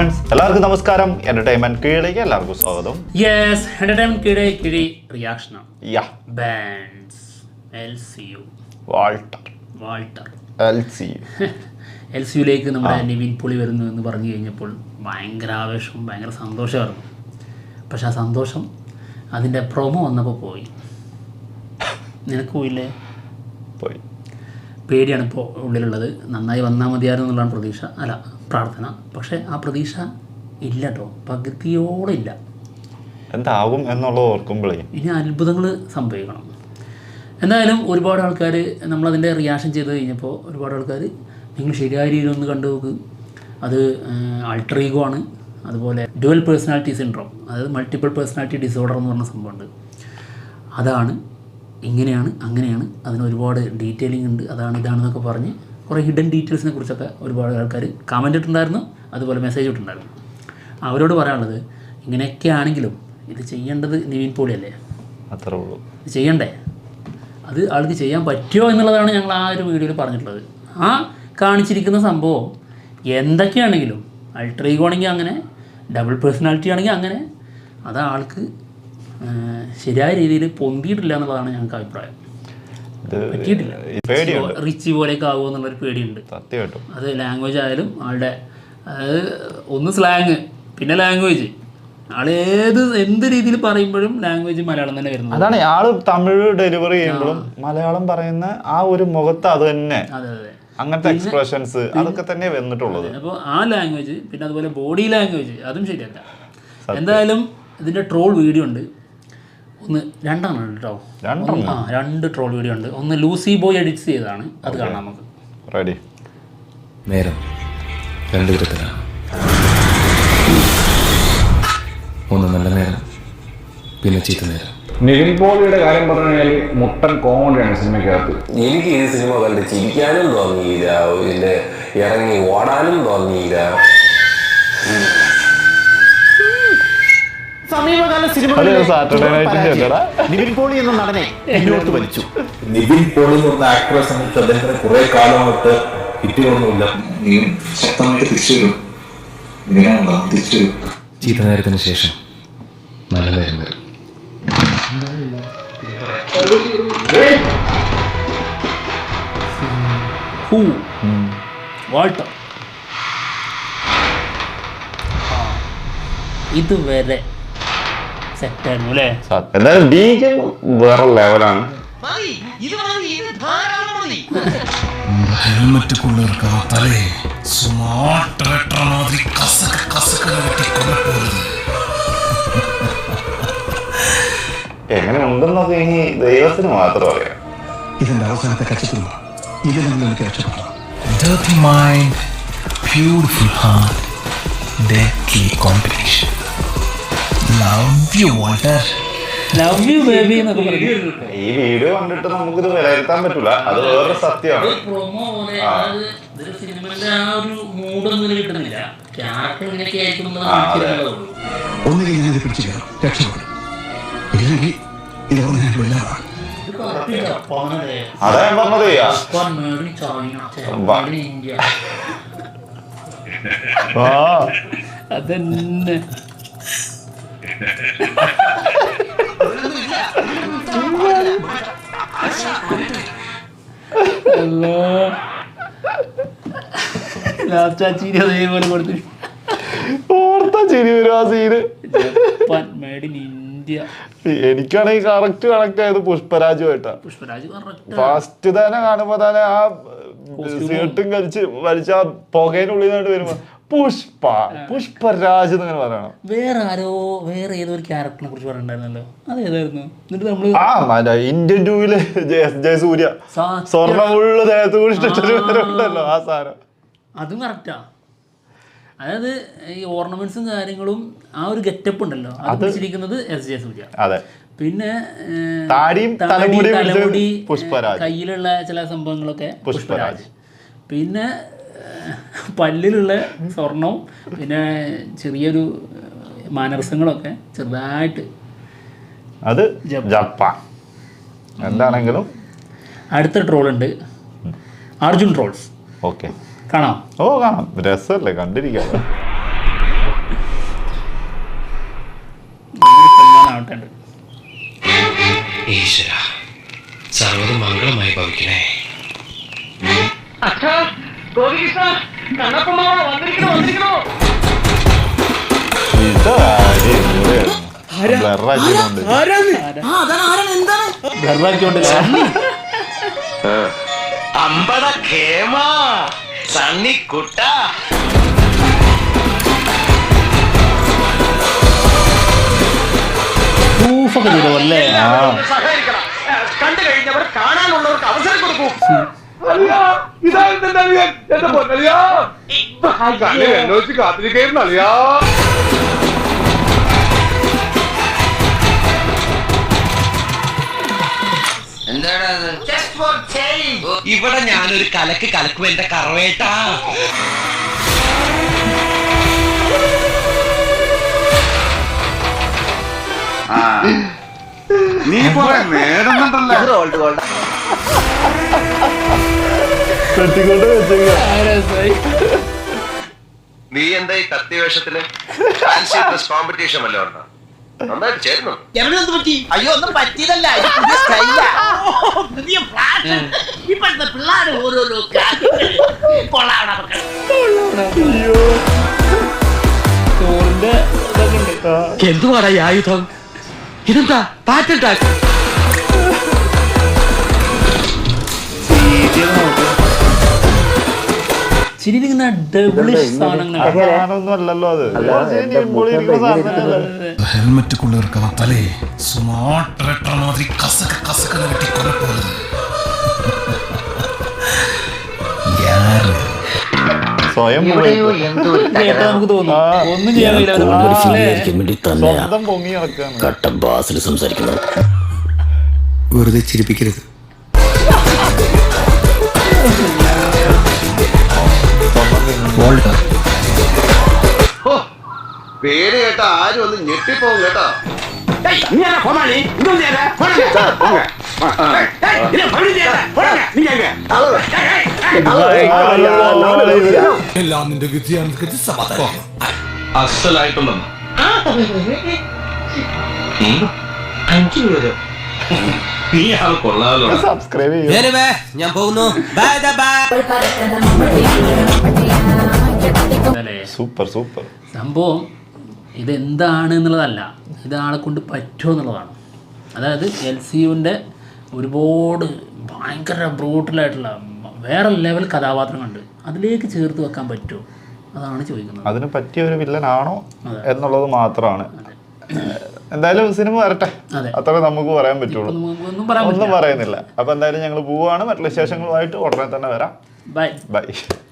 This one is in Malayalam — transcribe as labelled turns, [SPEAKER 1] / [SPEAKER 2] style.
[SPEAKER 1] ഫ്രണ്ട്സ് എല്ലാവർക്കും നമസ്കാരം. എന്റർടൈൻമെന്റ് കീഴിലേക്ക് എല്ലാവർക്കും സ്വാഗതം.
[SPEAKER 2] യെസ് എന്റർടൈൻമെന്റ് കീഴിലേക്ക് കിഴി റിയാക്ഷൻ
[SPEAKER 1] യാ
[SPEAKER 2] bands L C U
[SPEAKER 1] Walter
[SPEAKER 2] Walter
[SPEAKER 1] L C
[SPEAKER 2] L C യുയിലേക്ക് നമ്മുടെ നിവിൻ പുളി വരുന്നു എന്ന് പറഞ്ഞു കഴിഞ്ഞപ്പോൾ ഭയങ്കര ആവേശവും ഭയങ്കര സന്തോഷമായിരുന്നു. പക്ഷെ ആ സന്തോഷം അതിന്റെ പ്രൊമോ വന്നപ്പോൾ പോയി. നിനക്ക് പോയില്ലേ?
[SPEAKER 1] പോയി.
[SPEAKER 2] പേടിയാണ് ഇപ്പോൾ ഉള്ളിലുള്ളത്. നന്നായി വന്നാൽ മതിയായിരുന്നു എന്നുള്ളതാണ് പ്രതീക്ഷ. അല്ല പ്രാർത്ഥന. പക്ഷേ ആ പ്രതീക്ഷ ഇല്ല കേട്ടോ പകുതിയോടെ ഇല്ല.
[SPEAKER 1] എന്താകും എന്നുള്ളത് ഓർക്കുമ്പോഴേ
[SPEAKER 2] ഇനി അത്ഭുതങ്ങൾ സംഭവിക്കണം. എന്തായാലും ഒരുപാട് ആൾക്കാർ നമ്മളതിന്റെ റിയാക്ഷൻ ചെയ്ത് കഴിഞ്ഞപ്പോൾ ഒരുപാട് ആൾക്കാർ നിങ്ങൾ ശരിയായ രീതിയിൽ ഒന്ന് കണ്ടു നോക്ക്. അത് അൾട്രീഗോ ആണ്. അതുപോലെ ഡുവൽ പേഴ്സണാലിറ്റി സിൻഡ്രോം അതായത് മൾട്ടിപ്പിൾ പേഴ്സണാലിറ്റി ഡിസോർഡർ എന്ന് പറഞ്ഞ സംഭവമുണ്ട്. അതാണ് ഇങ്ങനെയാണ് അങ്ങനെയാണ്. അതിന് ഒരുപാട് ഡീറ്റെയിലിംഗ് ഉണ്ട്. അതാണ് ഇതാണെന്നൊക്കെ പറഞ്ഞ് കുറേ ഹിഡൻ ഡീറ്റെയിൽസിനെ കുറിച്ചൊക്കെ ഒരുപാട് ആൾക്കാർ കമന്റ് ഇട്ടുണ്ടായിരുന്നു അതുപോലെ മെസ്സേജ് ഇട്ടുണ്ടായിരുന്നു അവരോട് പറയാനുള്ളത് ഇങ്ങനെയൊക്കെ ആണെങ്കിലും ഇത് ചെയ്യേണ്ടത് നിവിൻ പോളിയല്ലേ?
[SPEAKER 1] അത്രേ ഉള്ളൂ.
[SPEAKER 2] ഇത് ചെയ്യണ്ടേ? അത് ആൾക്ക് ചെയ്യാൻ പറ്റുമോ എന്നുള്ളതാണ് ഞങ്ങൾ ആ ഒരു വീഡിയോയിൽ പറഞ്ഞിട്ടുള്ളത്. ആ കാണിച്ചിരിക്കുന്ന സംഭവം എന്തൊക്കെയാണെങ്കിലും അൾട്രീഗോ ആണെങ്കിൽ അങ്ങനെ ഡബിൾ പേഴ്സണാലിറ്റി ആണെങ്കിൽ അങ്ങനെ അത് ആൾക്ക് ശരിയായ രീതിയിൽ പൊന്തിയിട്ടില്ല എന്നുള്ളതാണ് ഞങ്ങൾക്ക് അഭിപ്രായം. പറ്റിയിട്ടില്ല. റിച്ചി പോലെയൊക്കെ ആകുമോ എന്നുള്ളൊരു പേടിയുണ്ട്.
[SPEAKER 1] സത്യമായിട്ടും
[SPEAKER 2] അത് ലാംഗ്വേജ് ആയാലും ആളുടെ അതായത് ഒന്ന് സ്ലാങ് പിന്നെ ലാംഗ്വേജ് ആൾ ഏത് എന്ത് രീതിയിൽ പറയുമ്പോഴും ലാംഗ്വേജ് മലയാളം തന്നെ വരുന്നത്.
[SPEAKER 1] അതാണ് ആൾ തമിഴ് ഡെലിവറി ചെയ്യുമ്പോഴും മലയാളം പറയുന്ന ആ ഒരു മുഖത്ത് അത് തന്നെ. അങ്ങനത്തെ എക്സ്പ്രഷൻസ് അതൊക്കെ തന്നെ വന്നിട്ടുള്ളത്.
[SPEAKER 2] അപ്പോൾ ആ ലാംഗ്വേജ് പിന്നെ അതുപോലെ ബോഡി ലാംഗ്വേജ് അതും ശരിയല്ല. എന്തായാലും ഇതിന്റെ ട്രോൾ വീഡിയോ ഉണ്ട്. ഒന്ന് രണ്ടെണ്ണം ഉണ്ട് കേട്ടോ ആ രണ്ട് ട്രോൾ വീഡിയോ ഉണ്ട്. ഒന്ന് ലൂസി ബോയ് എഡിറ്റ് ചെയ്തതാണ്. അത് കാണാം നമുക്ക്.
[SPEAKER 1] റെഡി.
[SPEAKER 3] നേരം. രണ്ട് വിധത്തിലാണ് ഒന്ന് നല്ല നേരം. പിന്നെ ചീത്ത നേരം.
[SPEAKER 4] നിവിൻ പോളിയുടെ കാര്യം പറഞ്ഞു കഴിഞ്ഞാൽ മുട്ടൻ കോമഡിയാണ് സിനിമയ്ക്കകത്ത്.
[SPEAKER 5] എനിക്ക് ഈ സിനിമ കണ്ട് ചിരിക്കാനും തോന്നിയില്ല. പിന്നെ ഇറങ്ങി ഓടാനും തോന്നിയില്ല.
[SPEAKER 6] സമീപകാല
[SPEAKER 1] സിനിമകളിൽ
[SPEAKER 6] സിനിമകളിലെ
[SPEAKER 1] സാറ്റർഡേ നൈറ്റിന്റെ അല്ലടാ
[SPEAKER 6] നിവിൻ പോളി എന്ന നടനെ മുന്നോട്ട് വലിച്ചു.
[SPEAKER 7] നിവിൻ പോളി എന്ന ആക്ടറെ സംബന്ധിച്ച് അദ്ദേഹത്തിന് കുറെ കാലമായിട്ട് കിട്ടിയൊന്നുമില്ല. നീയും ശക്തമായിട്ട് തിരിച്ചു വരും. ഇങ്ങനെയാണല്ലോ തിരിച്ചു വരും.
[SPEAKER 3] ചീത്ത നേരത്തിന് ശേഷം നല്ല നേരം വരും.
[SPEAKER 2] ഹൂ. വാൾട്ടർ. ഇതുവരെ സെറ്റായിരുന്നു അല്ലേ?
[SPEAKER 1] വേറെ ലെവലാണ്
[SPEAKER 3] ഹെൽമറ്റ് കൊള്ളിറക്കാ തലേ സ്മാർട്ട് മാതിരി കസക കസക വെട്ടി
[SPEAKER 1] എങ്ങനെ ഉണ്ടെന്നൊക്കെ ഇനി ദൈവത്തിന് മാത്രം അറിയാം.
[SPEAKER 6] ഇതിന്റെ അവസാനത്തെ കച്ചിത്തുന്നു ഇതിൽ എനിക്ക് രക്ഷപ്പെടണം
[SPEAKER 3] Dirty mind, beautiful heart, deadly combination. Love you water
[SPEAKER 2] love you baby എന്നൊക്കെ പറഞ്ഞു.
[SPEAKER 1] ഈ വീഡിയോ കണ്ടിട്ട് നമുക്കിത് വിലയിരുത്താൻ പറ്റൂല. അത് വേറെ സത്യമാണ്.
[SPEAKER 2] പ്രൊമോ പോലെ സിനിമയുടെ ആ ഒരു മൂഡൊന്നും കിട്ടുന്നില്ല. ക്യാരക്ടർ ഇങ്ങനെയൊക്കെ ആയിരിക്കും
[SPEAKER 6] ഒന്നുകിൽ ഞാൻ ഇത് പിടിച്ചു കയറും. രക്ഷപ്പെടും. ഇല്ലെങ്കിൽ ഇതോടെ ഞാൻ
[SPEAKER 2] ജപ്പാനല്ലേ?
[SPEAKER 1] അതാ ഞാൻ പറഞ്ഞത്.
[SPEAKER 2] ലാസ്റ്റ് ആ ചിരി അതേപോലെ കൊടുത്തു.
[SPEAKER 1] ഓർത്ത ചിരി വരും ആ സീന്
[SPEAKER 2] ജപ്പാൻ മേഡ് ഇൻ ഇന്ത്യ.
[SPEAKER 1] എനിക്കാണെങ്കിൽ കറക്റ്റ് കണക്ട് ആയത് പുഷ്പരാജുമായിട്ടാ
[SPEAKER 2] പുഷ്പരാജ്
[SPEAKER 1] ഫസ്റ്റ് തന്നെ കാണുമ്പോ തന്നെ ആ സീട്ടും കഴിച്ച് വലിച്ച ആ പുകയിനുള്ളിൽ നിന്നായിട്ട് വരുമ്പോ പുഷ്പ. പുഷ്പരാജ് പറയണം.
[SPEAKER 2] വേറെ ആരോ വേറെ ഏതോ ഒരു ക്യാരക്ടറിനെ കുറിച്ച് പറഞ്ഞിട്ടുണ്ടായിരുന്നല്ലോ. അതേതായിരുന്നു? എന്നിട്ട് നമ്മൾ
[SPEAKER 1] ആ മറ്റേ ഇന്ത്യൻ ടൂവിൽ ജയ- ജയസൂര്യ.
[SPEAKER 2] സത്യം.
[SPEAKER 1] ഫുള്ള് ദേഹത്ത് ഉണ്ടല്ലോ ആ.
[SPEAKER 2] അതും കറക്റ്റാ അതായത് ഈ ഓർണമെന്റ്സും കാര്യങ്ങളും ആ ഒരു ഗെറ്റപ്പ് ഉണ്ടല്ലോ. അത് വെച്ചിരിക്കുന്നത് എസ് ജെ സൂര്യ
[SPEAKER 1] അതെ.
[SPEAKER 2] പിന്നെ തലമുടി, കയ്യിലുള്ള ചില സംഭവങ്ങളൊക്കെ
[SPEAKER 1] പുഷ്പരാജ്.
[SPEAKER 2] പിന്നെ പല്ലിലുള്ള സ്വർണവും പിന്നെ ചെറിയൊരു മാനർസങ്ങളൊക്കെ ചെറുതായിട്ട്
[SPEAKER 1] അത്
[SPEAKER 2] ജപ്പാൻ
[SPEAKER 1] എന്താണെങ്കിലും
[SPEAKER 2] അടുത്ത ട്രോൾ ഉണ്ട് അർജുൻ ട്രോൾസ്.
[SPEAKER 1] ഓക്കെ.
[SPEAKER 2] കാണാം.
[SPEAKER 1] ഓ കാണാം. രസമല്ലേ കണ്ടിരിക്കാം.
[SPEAKER 3] ഈശ്വര സർവതും മംഗളമായി ഭവിക്കണേ.
[SPEAKER 2] അച്ഛാ
[SPEAKER 3] അമ്പട കേമ സണ്ണിക്കുട്ട
[SPEAKER 2] പ്രൂഫൊക്കെ
[SPEAKER 3] കണ്ടു കഴിഞ്ഞവർ കാണാനുള്ളവർക്ക് അവസരം കൊടുക്കൂ. ഇവിടെ ഞാനൊരു കലക്ക് കലക്കും എന്റെ കറവേട്ടാ.
[SPEAKER 7] നീ നേടുന്നുണ്ടല്ലോ.
[SPEAKER 1] വെച്ചേക്ക
[SPEAKER 5] നീ എന്താ ഈ കത്തി വേഷത്തിൽ? ഫാൻസി ഡ്രസ് കോമ്പറ്റീഷൻ ഉണ്ടോ? നന്നായിട്ട് ചേരുന്നു.
[SPEAKER 8] അയ്യോ ഒന്നും പറ്റിയതല്ല. പുതിയ സ്റ്റൈലാ പുതിയ ഇപ്പോഴത്തെ ഓരോരോ എന്തുവാടാ ഈ ആയുധം? ഇതെന്താ? പാറ്റണ്ടാ
[SPEAKER 1] സ്വയം
[SPEAKER 2] കഴിയില്ല.
[SPEAKER 1] സ്വന്തം പൊങ്ങി നടക്കാണ്.
[SPEAKER 6] വെറുതെ ചിരിപ്പിക്കരുത്.
[SPEAKER 5] പേര് കേട്ട ആരും ഒന്ന് ഞെട്ടിപ്പോ കേട്ടോ
[SPEAKER 3] എല്ലാം നിന്റെ കരുതി സമാധാനം
[SPEAKER 7] അസലായിട്ടുണ്ടെന്ന് നീ ആൾ കൊള്ളാമല്ലോ
[SPEAKER 1] സബ്സ്ക്രൈബ് ചെയ്യും
[SPEAKER 3] ഞാൻ പോകുന്നു ബൈ ബൈ
[SPEAKER 1] സൂപ്പർ സൂപ്പർ
[SPEAKER 2] സംഭവം ഇതെന്താണ് എന്നുള്ളതല്ല. ഇതാളെ കൊണ്ട് പറ്റുമോ എന്നുള്ളതാണ്. അതായത് എൽ സി യുവിന്റെ ഒരുപാട് ഭയങ്കര ബ്രൂട്ടലായിട്ടുള്ള വേറെ ലെവൽ കഥാപാത്രങ്ങളുണ്ട് അതിലേക്ക് ചേർത്ത് വെക്കാൻ പറ്റുമോ? അതാണ് ചോദിക്കുന്നത്.
[SPEAKER 1] അതിന് പറ്റിയ ഒരു വില്ലനാണോ എന്നുള്ളത് മാത്രമാണ്. എന്തായാലും സിനിമ വരട്ടെ. അത്ര നമുക്ക് പറയാൻ പറ്റുള്ളൂ.
[SPEAKER 2] ഒന്നും
[SPEAKER 1] പറയുന്നില്ല. അപ്പൊ എന്തായാലും ഞങ്ങൾ പോവാണ്. മറ്റുള്ള വിശേഷങ്ങളുമായിട്ട് ഉടനെ തന്നെ വരാം.
[SPEAKER 2] ബൈ.
[SPEAKER 1] ബൈ.